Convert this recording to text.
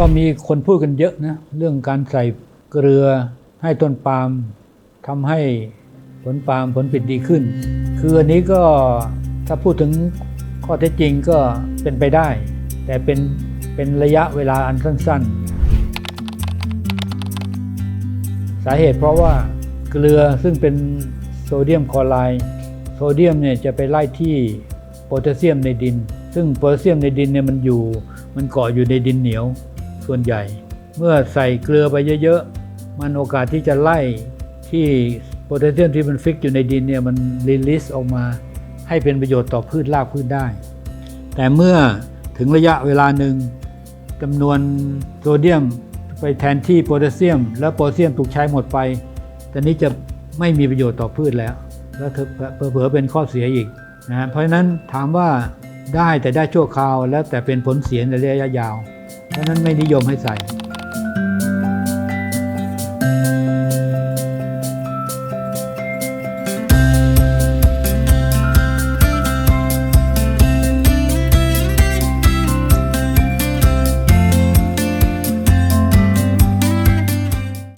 ก็มีคนพูดกันเยอะนะเรื่องการใส่เกลือให้ต้นปาล์มทำให้ผลปาล์มผลผลิตดีขึ้น คืออันนี้ก็ถ้าพูดถึงข้อเท็จจริงก็เป็นไปได้ แต่เป็นเป็นระยะเวลาอันสั้น ๆ สาเหตุเพราะว่าเกลือซึ่งเป็นโซเดียมคลอไรด์โซเดียมเนี่ยจะไปไล่ที่โพแทสเซียมในดิน ซึ่งโพแทสเซียมในดินเนี่ยมันอยู่มันเกาะอยู่ในดินเหนียว ส่วนใหญ่ เมื่อใส่เกลือไปเยอะๆ มันโอกาสที่จะไล่ที่โพแทสเซียมที่มันฟิกอยู่ในดินเนี่ยมันรีลิสออกมาให้เป็นประโยชน์ต่อพืชรากพืชได้ แต่เมื่อถึงระยะเวลาหนึ่งจำนวนโซเดียมไปแทนที่โพแทสเซียม แล้วโพแทสเซียมถูกใช้หมดไปตอนนี้จะไม่มีประโยชน์ต่อพืชแล้ว แล้วเผลอเป็นข้อเสียอีกนะเพราะฉะนั้นถามว่า ได้แต่ได้ชั่วคราว แล้วแต่เป็นผลเสียในระยะยาว เพราะฉะนั้นไม่นิยมให้ใส่